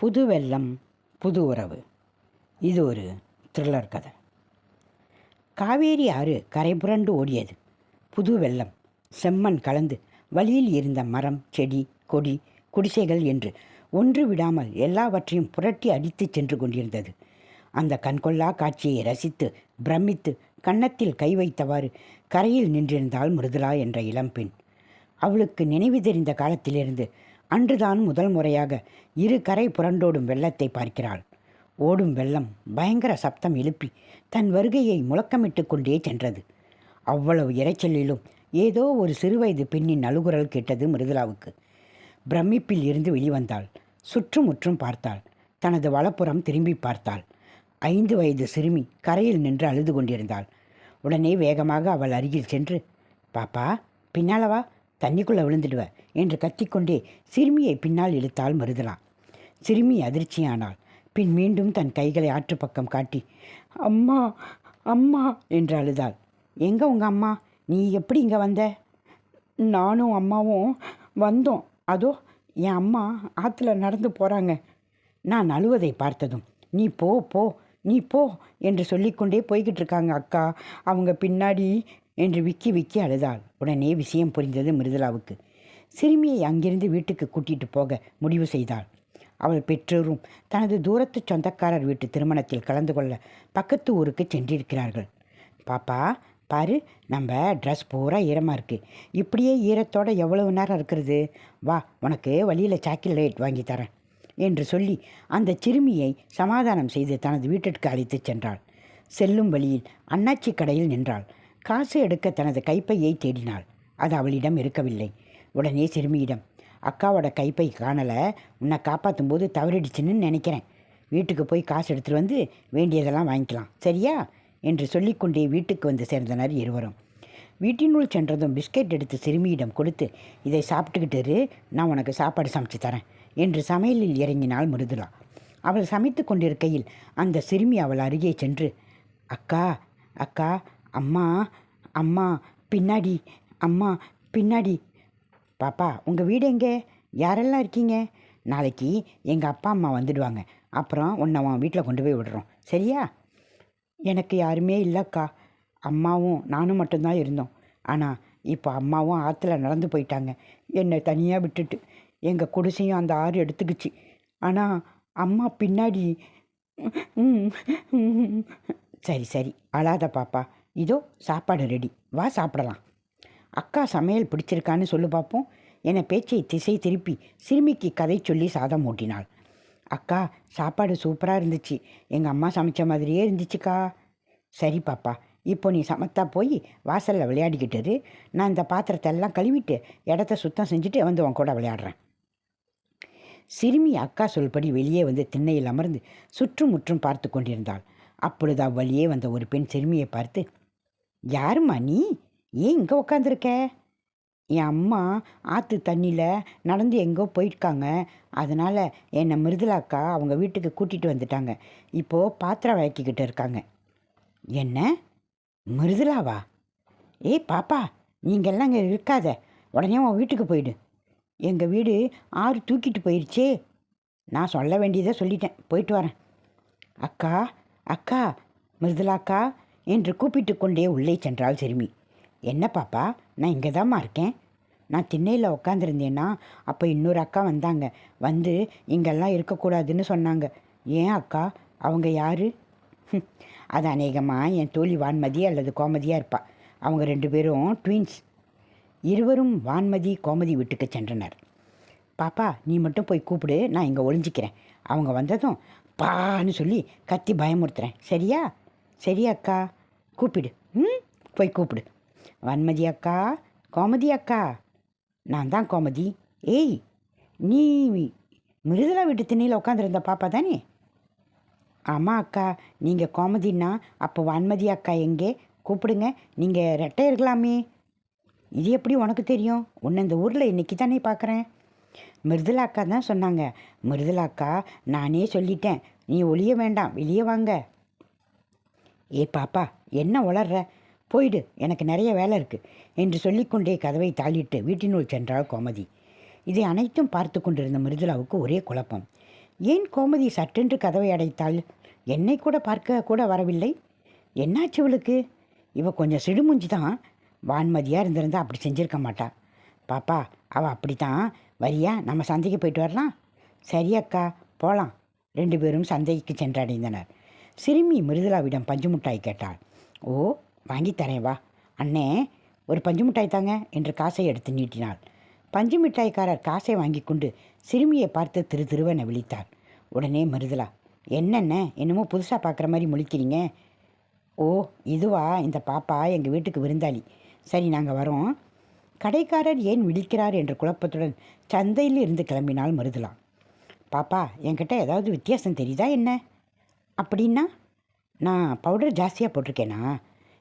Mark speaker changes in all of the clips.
Speaker 1: புது வெள்ளம் புது உறவு இது ஒரு த்ரில்லர் கதை. காவேரி ஆறு கரை புரண்டு ஓடியது. புது வெள்ளம் செம்மண் கலந்து வழியில் இருந்த மரம் செடி கொடி குடிசைகள் என்று ஒன்று விடாமல் எல்லாவற்றையும் புரட்டி அடித்துச் சென்று கொண்டிருந்தது. அந்த கண்கொள்ளா காட்சியை ரசித்து பிரமித்து கன்னத்தில் கை வைத்தவாறு கரையில் நின்றிருந்தாள் மிருதுலா என்ற இளம்பெண். அவளுக்கு நினைவு தெரிந்த காலத்திலிருந்து அன்றுதான் முதல் முறையாக இரு கரை புரண்டோடும் வெள்ளத்தை பார்க்கிறாள். ஓடும் வெள்ளம் பயங்கர சப்தம் எழுப்பி தன் வருகையை முழக்கமிட்டு கொண்டே சென்றது. அவ்வளவு இரைச்சலிலும் ஏதோ ஒரு சிறுவயது பெண்ணின் அழுகுரல் கேட்டது மிருதுளாவுக்கு பிரமிப்பில் இருந்து வெளிவந்தாள். சுற்றுமுற்றும் பார்த்தாள். தனது வலப்புறம் திரும்பி பார்த்தாள். ஐந்து வயது சிறுமி கரையில் நின்று அழுது கொண்டிருந்தாள். உடனே வேகமாக அவள் அருகில் சென்று பாப்பா பின்னாலவா தண்ணிக்குள்ளே விழுந்துடுவ என்று கத்திக்கொண்டே சிறுமியை பின்னால் இழுத்தால் மருதலா சிறுமி அதிர்ச்சியானாள். பின் மீண்டும் தன் கைகளை ஆற்றுப்பக்கம் காட்டி அம்மா அம்மா என்று அழுதாள். எங்கே உங்கள் அம்மா? நீ எப்படி இங்கே வந்த? நானும் அம்மாவும் வந்தோம். அதோ என் அம்மா ஆற்றுல நடந்து போகிறாங்க நான் அழுவதை பார்த்ததும் நீ போ போ நீ போ என்று சொல்லிக்கொண்டே போய்கிட்டு இருக்காங்க அக்கா. அவங்க பின்னாடி என்று விக்கி விக்கி அழுதாள். உடனே விஷயம் புரிந்தது மிருதலாவுக்கு. சிறுமியை அங்கிருந்து வீட்டுக்கு கூட்டிட்டு போக முடிவு செய்தாள். அவள் பெற்றோரும் தனது தூரத்து சொந்தக்காரர் வீட்டு திருமணத்தில் கலந்து கொள்ள பக்கத்து ஊருக்கு சென்றிருக்கிறார்கள். பாப்பா பாரு நம்ம ட்ரெஸ் பூரா ஈரமாக இருக்குது இப்படியே ஈரத்தோடு எவ்வளவு நேரம் இருக்கிறது? வா உனக்கு வழியில் சாக்லேட் வாங்கி தரேன் என்று சொல்லி அந்த சிறுமியை சமாதானம் செய்து தனது வீட்டிற்கு அழைத்துச் சென்றாள். செல்லும் வழியில் அண்ணாச்சி கடையில் நின்றாள். காசு எடுக்க தனது கைப்பையை தேடினாள். அது அவளிடம் இருக்கவில்லை. உடனே சிறுமியிடம் அக்காவோட கைப்பை காணலை. உன்னை காப்பாற்றும் போது தவறிடுச்சுன்னு நினைக்கிறேன். வீட்டுக்கு போய் காசு எடுத்துகிட்டு வந்து வேண்டியதெல்லாம் வாங்கிக்கலாம். சரியா? என்று சொல்லிக்கொண்டே வீட்டுக்கு வந்து சேர்ந்தனர் இருவரும். வீட்டினுள் சென்றதும் பிஸ்கெட் எடுத்து சிறுமியிடம் கொடுத்து இதை சாப்பிட்டுக்கிட்டு இரு, நான் உனக்கு சாப்பாடு சமைச்சு தரேன். என்று சமையலில் இறங்கினாள் மிருதுளா. அவள் சமைத்து கொண்டிருக்கையில் அந்த சிறுமி அவள் அருகே சென்று அக்கா அக்கா அம்மா அம்மா பின்னாடி அம்மா பின்னாடி. பாப்பா உங்கள் வீடு எங்கே? யாரெல்லாம் இருக்கீங்க? நாளைக்கு எங்கள் அப்பா அம்மா வந்துடுவாங்க. அப்புறம் உன்னை அவன் வீட்டில் கொண்டு போய் விடுறோம். சரியா? எனக்கு யாருமே இல்லைக்கா. அம்மாவும் நானும் மட்டும்தான் இருந்தோம். ஆனால் இப்போ அம்மாவும் ஆற்றுல நடந்து போயிட்டாங்க. என்னை தனியாக விட்டுட்டு எங்கள் குடிசையும் அந்த ஆறு எடுத்துக்கிச்சு. ஆனால் அம்மா பின்னாடி. ம், சரி சரி. அழாத பாப்பா. இதோ சாப்பாடு ரெடி. வா சாப்பிடலாம். அக்கா சமையல் பிடிச்சிருக்கான்னு சொல்லு பார்ப்போம் என பேச்சை திசை திருப்பி சிறுமிக்கு கதை சொல்லி சாதம் ஊட்டினாள் அக்கா சாப்பாடு சூப்பராக இருந்துச்சு. எங்கள் அம்மா சமைச்ச மாதிரியே இருந்துச்சுக்கா. சரி பாப்பா இப்போ நீ சமத்தா போய் வாசலில் விளையாடிக்கிட்டு நான் இந்த பாத்திரத்தை எல்லாம் கழுவிட்டு இடத்த சுத்தம் செஞ்சுட்டு வந்து உன் கூட விளையாடுறேன். சிறுமி அக்கா சொல்படி வெளியே வந்து திண்ணையில் அமர்ந்து சுற்றும் முற்றும் பார்த்து கொண்டிருந்தாள். அப்பொழுது அவ்வழியே வந்த ஒரு பெண் சிறுமியை பார்த்து யாரும்மா நீ? ஏன் இங்கே உக்காந்துருக்க? என் அம்மா ஆற்று தண்ணியில் நடந்து எங்கோ போயிருக்காங்க. அதனால் என்னை மிருதுலாக்கா அவங்க வீட்டுக்கு கூட்டிகிட்டு வந்துட்டாங்க. இப்போது பாத்திரம் விளக்கிக்கிட்டு இருக்காங்க. என்ன? மிருதுலாவா? ஏய் பாப்பா நீங்கள்லாம் இங்கே இருக்காத. உடனே உன் வீட்டுக்கு போயிடு. எங்கள் வீடு ஆறு தூக்கிட்டு போயிடுச்சே நான் சொல்ல வேண்டியதை சொல்லிட்டேன். போயிட்டு வரேன். அக்கா அக்கா மிருதுலாக்கா என்று கூப்பிட்டு கொண்டே உள்ளே சென்றாள் சிறுமி. என்ன பாப்பா நான் இங்கே தாம்மா இருக்கேன். நான் திண்ணையில் உட்காந்துருந்தேன்னா அப்போ இன்னொரு அக்கா வந்தாங்க. வந்து இங்கெல்லாம் இருக்கக்கூடாதுன்னு சொன்னாங்க. ஏன் அக்கா? அவங்க யாரு? அது அநேகமாக என் தோழி வான்மதி அல்லது கோமதியாக இருப்பா. அவங்க ரெண்டு பேரும் ட்வின்ஸ். இருவரும் வான்மதி கோமதி வீட்டுக்கு சென்றனர். பாப்பா நீ மட்டும் போய் கூப்பிடு நான் இங்கே ஒளிஞ்சிக்கிறேன். அவங்க வந்ததும் பான்னு சொல்லி கத்தி பயமுறுத்துறேன். சரியா? சரி அக்கா. கூப்பிடு. ம்? போய் கூப்பிடு. வன்மதி அக்கா கோமதி அக்கா. நான் தான் கோமதி. ஏய் நீ மிருதலா வீட்டு திண்ணையில் உட்காந்துருந்த பாப்பா தானே? ஆமாம் அக்கா நீங்கள் கோமதின்னா அப்போ வான்மதி அக்கா எங்கே? கூப்பிடுங்க நீங்கள் ரெட்டை இருக்கலாமே. இது எப்படி உனக்கு தெரியும்? உன்னை இந்த ஊரில் இன்னைக்கு தானே பார்க்குறேன் மிருதுலா அக்கா தான் சொன்னாங்க. மிருதுலா அக்கா நானே சொல்லிட்டேன். நீ ஒளிய வேண்டாம் வெளியே வாங்க. ஏ பாப்பா என்ன உளர்ற? போயிடு எனக்கு நிறைய வேலை இருக்குது என்று சொல்லிக்கொண்டே கதவை தாளிட்டு வீட்டினுள் சென்றாள் கோமதி. இதை அனைத்தும் பார்த்து கொண்டிருந்த மிருதுலாவுக்கு ஒரே குழப்பம். ஏன் கோமதி சட்டென்று கதவை அடைத்தாள்? என்னை கூட பார்க்க கூட வரவில்லை. என்னாச்சு இவளுக்கு? இவ கொஞ்சம் சிடுமுஞ்சி தான் வான்மதியாக இருந்திருந்தா அப்படி செஞ்சிருக்க மாட்டா. பாப்பா அவள் அப்படி தான் வரியா நம்ம சந்தைக்கு போயிட்டு வரலாம்? சரி அக்கா போகலாம் ரெண்டு பேரும் சந்தைக்கு சென்றடைந்தனர். சிறுமி மிருதுளாவிடம் பஞ்சு மிட்டாய் கேட்டாள். ஓ வாங்கி தரேன் வா. அண்ணே ஒரு பஞ்சு மிட்டாய் தாங்க என்று காசை எடுத்து நீட்டினாள். பஞ்சு மிட்டாய்க்காரர் காசை வாங்கி கொண்டு சிறுமியை பார்த்து திரு திருவென விழித்தார். உடனே மிருதுளா என்னென்ன என்னமோ புதுசாக பார்க்குற மாதிரி முழிக்கிறீங்க? ஓ இதுவா இந்த பாப்பா எங்கள் வீட்டுக்கு விருந்தாளி. சரி நாங்கள் வரோம். கடைக்காரர் ஏன் விழிக்கிறார் என்ற குழப்பத்துடன் சந்தையில் இருந்து கிளம்பினால் மருதலாம் பாப்பா என்கிட்ட ஏதாவது வித்தியாசம் தெரியுதா என்ன? அப்படின்னா நான் பவுடர் ஜாஸ்தியாக போட்டிருக்கேனா?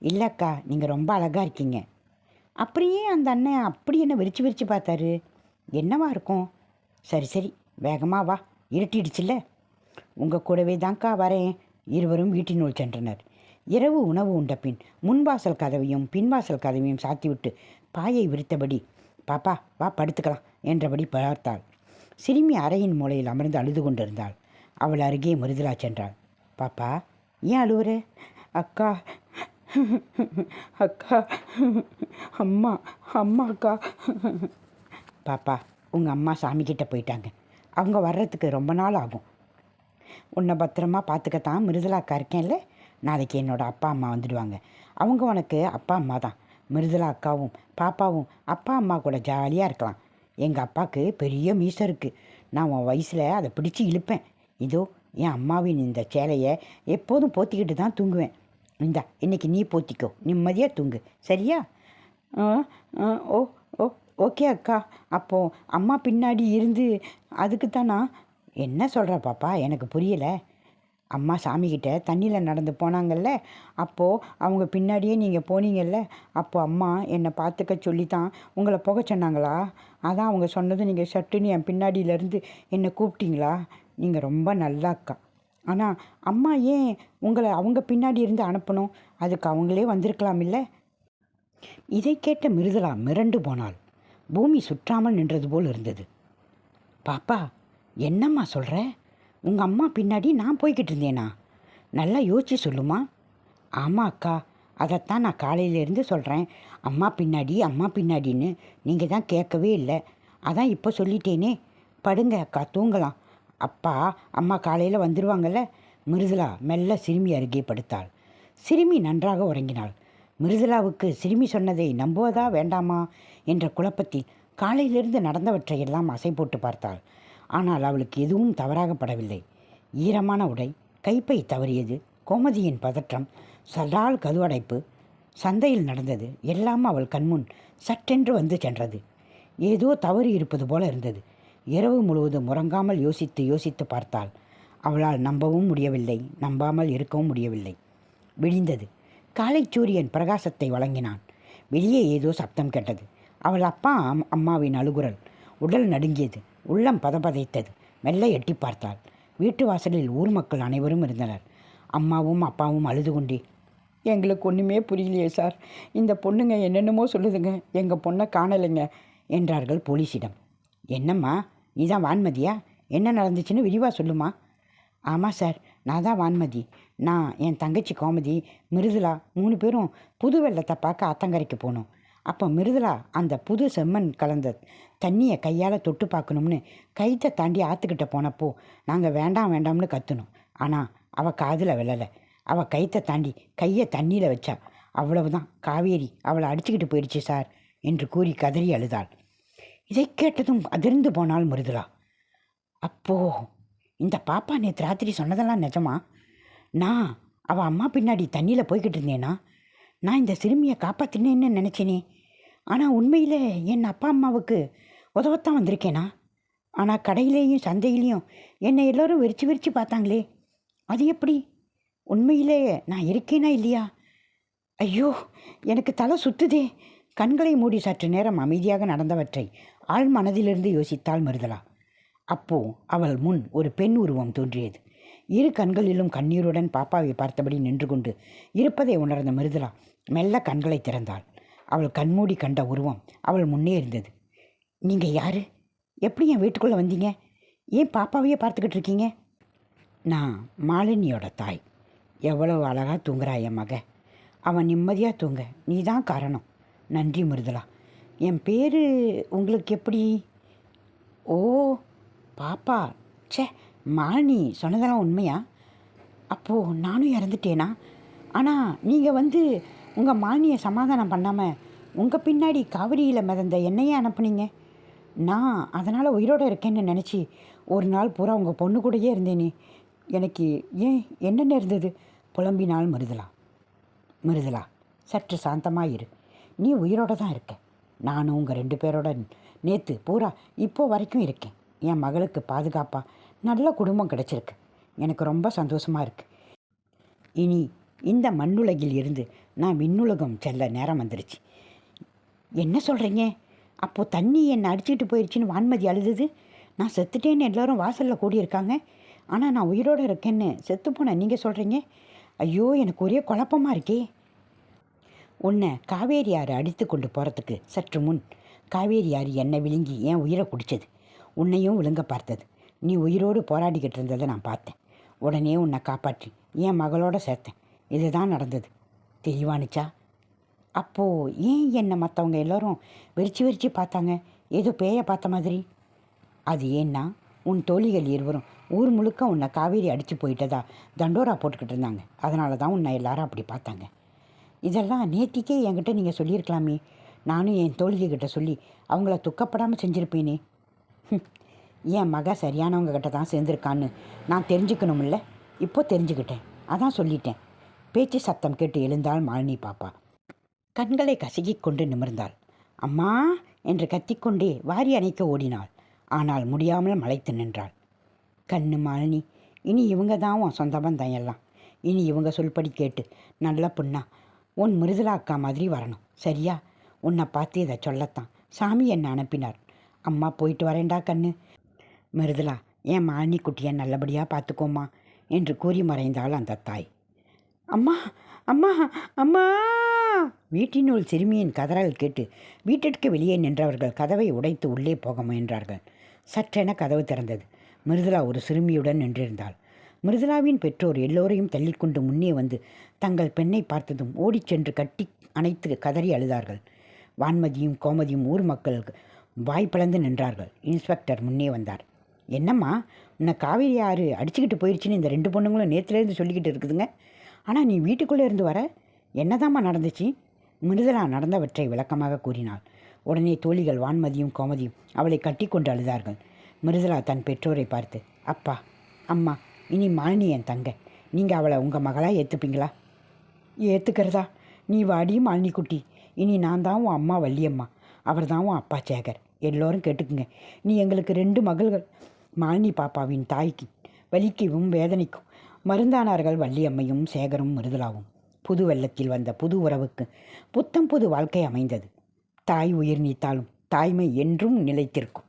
Speaker 1: இல்லைக்கா நீங்கள் ரொம்ப அழகாக இருக்கீங்க. அப்படியே அந்த அண்ணன் அப்படி என்ன விரிச்சு விரிச்சு பார்த்தாரு? என்னவா இருக்கும்? சரி சரி வேகமாக வா. இருட்டிடுச்சுல்ல? உங்கள் கூடவே தான்க்கா வரேன். இருவரும் வீட்டினுள் சென்றனர். இரவு உணவு உண்ட பின் முன்வாசல் கதவையும் பின்வாசல் கதவையும் சாத்திவிட்டு பாயை விரித்தபடி பாப்பா வா படுத்துக்கலாம் என்றபடி பார்த்தாள். சிறுமி அறையின் மூலையில் அமர்ந்து அழுது கொண்டிருந்தாள். அவள் அருகே மிருதுலா சென்றாள். பாப்பா ஏன் அழுவுற? அக்கா அக்கா அம்மா அம்மா அக்கா. பாப்பா உங்கள் அம்மா சாமிக்கிட்ட போயிட்டாங்க. அவங்க வர்றதுக்கு ரொம்ப நாள் ஆகும். உன்னை பத்திரமா பார்த்துக்கத்தான் மிருதுலாக்கா இருக்கேன்ல? நாளைக்கு என்னோடய அப்பா அம்மா வந்துடுவாங்க. அவங்க உனக்கு அப்பா அம்மா தான். மிருதுலா அக்காவும் பாப்பாவும் அப்பா அம்மா கூட ஜாலியாக இருக்கலாம். எங்கள் அப்பாவுக்கு பெரிய மீசை இருக்குது நான் உன் வயசில் அதை பிடிச்சி இழுப்பேன். இதோ என் அம்மாவின் இந்த சேலையை எப்போதும் போத்திக்கிட்டு தான் தூங்குவேன். இந்தா இன்னைக்கு நீ போத்திக்கோ. நிம்மதியாக தூங்கு. சரியா? ஆ, ஆ, ஓ ஓ ஓகே அக்கா. அப்போது அம்மா பின்னாடி இருந்து அதுக்கு தானா? என்ன சொல்கிற பாப்பா? எனக்கு புரியலை. அம்மா சாமிக்கிட்ட தண்ணியில் நடந்து போனாங்கல்ல? அப்போது அவங்க பின்னாடியே நீங்கள் போனீங்கல்ல? அப்போது அம்மா என்னை பார்த்துக்க சொல்லி தான் உங்களை போக சொன்னாங்களா? அதான் அவங்க சொன்னதும் நீங்கள் சட்டுன்னு என் பின்னாடியிலேருந்து என்னை கூப்பிட்டீங்களா? நீங்கள் ரொம்ப நல்ல அக்கா. ஆனால் அம்மா ஏன் உங்களை அவங்க பின்னாடி இருந்து அனுப்பணும்? அதுக்கு அவங்களே வந்திருக்கலாம் இல்லை? இதை கேட்ட மிருதுளா மிரண்டு போனால் பூமி சுற்றாமல் நின்றது போல் இருந்தது. பாப்பா என்னம்மா சொல்கிற உங்கள் அம்மா பின்னாடி நான் போய்கிட்டு இருந்தேனா? நல்லா யோசிச்சு சொல்லுமா? ஆமாம் அக்கா அதைத்தான் நான் காலையிலேருந்து சொல்கிறேன் அம்மா பின்னாடி அம்மா பின்னாடின்னு நீங்கள் தான் கேட்கவே இல்லை. அதான் இப்போ சொல்லிட்டேனே. படுங்க அக்கா தூங்கலாம். அப்பா அம்மா காலையில் வந்துடுவாங்கல்ல மிருதுலா மெல்ல சிறுமி அருகே படுத்தாள். சிறுமி நன்றாக உறங்கினாள். மிருதுலாவுக்கு சிறுமி சொன்னதை நம்புவதா வேண்டாமா? என்ற குழப்பத்தில் காலையிலிருந்து நடந்தவற்றையெல்லாம் அசை போட்டு பார்த்தாள். ஆனால் அவளுக்கு எதுவும் தவறாகப்படவில்லை ஈரமான உடை கைப்பை தவறியது கோமதியின் பதற்றம் சடால் கதுவடைப்பு சந்தையில் நடந்தது எல்லாம் அவள் கண்முன் சட்டென்று வந்து சென்றது. ஏதோ தவறு இருப்பது போல இருந்தது. இரவு முழுவதும் உறங்காமல் யோசித்து யோசித்து பார்த்தாள். அவளால் நம்பவும் முடியவில்லை நம்பாமல் இருக்கவும் முடியவில்லை. விழிந்தது காலை சூரியன் பிரகாசத்தை வழங்கினான். வெளியே ஏதோ சப்தம் கேட்டது. அவள் அப்பா அம் அம்மாவின் அழுகுரல். உடல் நடுங்கியது. உள்ளம் பதபதைத்தது. மெல்ல எட்டி பார்த்தாள். வீட்டு வாசலில் ஊர் மக்கள் அனைவரும் இருந்தனர். அம்மாவும் அப்பாவும் அழுது கொண்டே எங்களுக்கு ஒன்றுமே புரியலையே சார். இந்த பொண்ணுங்க என்னென்னமோ சொல்லுதுங்க. எங்கள் பொண்ணை காணலைங்க என்றார்கள் போலீஸிடம் என்னம்மா? நீ தான் வான்மதியா? என்ன நடந்துச்சுன்னு விரிவாக சொல்லுமா. ஆமாம் சார். நான் தான் வான்மதி. நான் என் தங்கச்சி கோமதி மிருதுலா மூணு பேரும் புது வெள்ளத்தை பார்க்க ஆத்தங்கரைக்கு போனோம். அப்போ மிருதுலா அந்த புது செம்மண் கலந்த தண்ணியை கையால் தொட்டு பார்க்கணும்னு கைத்தை தாண்டி ஆற்றுக்கிட்ட போனப்போ நாங்கள் வேண்டாம் வேண்டாம்னு கத்துனோம். ஆனால் அவள் காதில் விழலை. அவள் கைத்தை தாண்டி கையை தண்ணியில் வச்சா. அவ்வளவுதான். காவேரி அவளை அடிச்சுக்கிட்டு போயிடுச்சு சார் என்று கூறி கதறி அழுதாள். இதை கேட்டதும் அதிர்ந்து போனாள் மிருதுளா. அப்போ இந்த பாப்பா நேற்று ராத்திரி சொன்னதெல்லாம் நிஜமா? நான் அவள் அம்மா பின்னாடி தண்ணியில் போய்கிட்டு இருந்தேனா? நான் இந்த சிறுமியை காப்பாற்றினேன்னு நினச்சினே. ஆனால் உண்மையில் என் அப்பா அம்மாவுக்கு உதவத்தான் வந்திருக்கேனா? ஆனால் கடையிலேயும் சந்தையிலையும் என்னை எல்லோரும் விரிச்சு விரித்து பார்த்தாங்களே. அது எப்படி? உண்மையிலே நான் இருக்கேனா இல்லையா? ஐயோ எனக்கு தலை சுற்றுதே கண்களை மூடி சற்று நேரம் அமைதியாக நடந்தவற்றை ஆழ் மனதிலிருந்து யோசித்தாள் மருதலா. அப்போ அவள் முன் ஒரு பெண் உருவம் தோன்றியது. இரு கண்களிலும் கண்ணீருடன் பாப்பாவை பார்த்தபடி நின்று கொண்டு இருப்பதை உணர்ந்த மிருதலா மெல்ல கண்களை திறந்தாள். அவள் கண்மூடி கண்ட உருவம் அவள் முன்னே இருந்தது. நீங்கள் யார்? எப்படி என் வீட்டுக்குள்ளே வந்தீங்க? ஏன் பாப்பாவையே பார்த்துக்கிட்டு இருக்கீங்க? நான் மாலினியோட தாய். எவ்வளோ அழகாக தூங்குறா என் மக. அவன் நிம்மதியாக தூங்க. நீ தான் காரணம். நன்றி மிருதலா என் பேர் உங்களுக்கு எப்படி? ஓ பாப்பா. ச்சே மாலினி சொன்னதெல்லாம் உண்மையா? அப்போது நானும் இறந்துட்டேனா? ஆனால் நீங்கள் வந்து உங்கள் மாலினியை சமாதானம் பண்ணாமல் உங்கள் பின்னாடி காவிரியில் மிதந்த என்னையே அனுப்புனீங்க. நான் அதனால் உயிரோடு இருக்கேன்னு நினச்சி ஒரு நாள் பூரா உங்கள் பொண்ணு கூடயே இருந்தேனே. எனக்கு ஏன் என்னென்ன இருந்தது? புலம்பினால் மருதலா மிருதுலா சற்று சாந்தமாக இரு நீ உயிரோட தான் இருக்க. நானும் உங்கள் ரெண்டு பேரோட நேற்று பூரா இப்போ வரைக்கும் இருக்கேன். என் மகளுக்கு பாதுகாப்பாக நல்ல குடும்பம் கிடச்சிருக்கு. எனக்கு ரொம்ப சந்தோஷமாக இருக்கு. இனி இந்த மண்ணுலகில் இருந்து நான் விண்ணுலகம் செல்ல நேரம் வந்துருச்சு. என்ன சொல்கிறீங்க அப்போது தண்ணி என்னை அடிச்சுக்கிட்டு போயிடுச்சின்னு வான்மதி அழுதுது? நான் செத்துட்டேன்னு எல்லோரும் வாசலில் கூடியிருக்காங்க. ஆனால் நான் உயிரோடு இருக்கேன்னு செத்து போனேன் நீங்கள் சொல்கிறீங்க ஐயோ எனக்கு ஒரே குழப்பமாக இருக்கே. உன்னை காவேரி ஆறு அடித்து கொண்டு போகிறதுக்கு சற்று முன் காவேரி ஆறு என்னை விழுங்கி என் உயிரை குடித்தது உன்னையும் விழுங்க பார்த்தது. நீ உயிரோடு போராடிக்கிட்டு இருந்ததை நான் பார்த்தேன். உடனே உன்னை காப்பாற்றி என் மகளோட சேர்த்தேன். இதுதான் நடந்தது. தெளிவானுச்சா? அப்போது ஏன் என்னை மற்றவங்க எல்லோரும் வெறிச்சு வெறிச்சு பார்த்தாங்க? ஏதோ பேயை பார்த்த மாதிரி. அது ஏன்னா உன் தோழிகள் இருவரும் ஊர் முழுக்க உன்னை காவேரி அடித்து போயிட்டதா தண்டோரா போட்டுக்கிட்டு இருந்தாங்க. அதனால தான் உன்னை எல்லாரும் அப்படி பார்த்தாங்க. இதெல்லாம் நேத்திக்கே என்கிட்ட நீங்கள் சொல்லியிருக்கலாமே. நானும் என் தோழிகிட்ட சொல்லி அவங்கள துக்கப்படாமல் செஞ்சுருப்பேனே. என் மக சரியானவங்க கிட்ட தான் சேர்ந்துருக்கான்னு நான் தெரிஞ்சுக்கணுமில்ல இப்போ தெரிஞ்சுக்கிட்டேன். அதான் சொல்லிட்டேன். பேச்சு சத்தம் கேட்டு எழுந்தாள் மாலினி பாப்பா. கண்களை கசகி கொண்டு நிமிர்ந்தாள். அம்மா என்று கத்திக்கொண்டே வாரி அணைக்க ஓடினாள். ஆனால் முடியாமல் மலைத்து நின்றாள். கண்ணு மாலினி இனி இவங்க தான் உன் சொந்த பந்தம் எல்லாம். இனி இவங்க சொல்படி கேட்டு நல்ல பொண்ணா உன் மிருதுலா அக்கா மாதிரி வரணும். சரியா? உன்னை பார்த்து இதை சொல்லத்தான். சாமி என்னை அனுப்பினார். அம்மா போயிட்டு வரேன்டா கண்ணு. மிருதுலா என் மாலினி குட்டியை நல்லபடியாக பார்த்துக்கோமா என்று கூறி மறைந்தாள் அந்த தாய். அம்மா அம்மா அம்மா! வீட்டினுள் சிறுமியின் கதறல் கேட்டு வீட்டிற்கு வெளியே நின்றவர்கள் கதவை உடைத்து உள்ளே போக முயன்றார்கள். சற்றென கதவு திறந்தது. மிருதுலா ஒரு சிறுமியுடன் நின்றிருந்தாள். மிருதுலாவின் பெற்றோர் எல்லோரையும் தள்ளிக்கொண்டு முன்னே வந்து தங்கள் பெண்ணை பார்த்ததும் ஓடிச் சென்று கட்டி அணைத்து கதறி அழுதார்கள். வான்மதியும் கோமதியும் ஊர் மக்கள் வாய் பிளந்து நின்றார்கள். இன்ஸ்பெக்டர் முன்னே வந்தார். என்னம்மா உன்னை காவேரி ஆறு அடிச்சுக்கிட்டு போயிடுச்சுன்னு இந்த ரெண்டு பொண்ணுங்களும் நேற்றுலேருந்து சொல்லிக்கிட்டு இருக்குதுங்க. ஆனால் நீ வீட்டுக்குள்ளே இருந்து வர. என்னதாம்மா நடந்துச்சு? மிருதலா நடந்தவற்றை விளக்கமாக கூறினாள். உடனே தோழிகள் வான்மதியும் கோமதியும் அவளை கட்டிக்கொண்டு அழுதார்கள். மிருதலா தன் பெற்றோரை பார்த்து அப்பா அம்மா இனி மாலினி என் தங்க. நீங்கள் அவளை உங்கள் மகளாக ஏற்றுப்பீங்களா ஏற்றுக்கிறதா நீ வாடி மாலினி குட்டி இனி நான் தான் உன் அம்மா வள்ளியம்மா. அவர் தான் உன் அப்பா சேகர். எல்லோரும் கேட்டுக்குங்க. நீ எங்களுக்கு ரெண்டு மகள்கள். மாலினி பாப்பாவின் தாய்க்கு வலிக்கவும் வேதனைக்கும். மருந்தானார்கள் வள்ளியம்மையும் சேகரும் மிருதுலாவும் புது வெள்ளத்தில் வந்த புது உறவுக்கு புத்தம் புது வாழ்க்கை அமைந்தது. தாய் உயிர் நீத்தாலும் தாய்மை என்றும் நிலைத்திருக்கும்.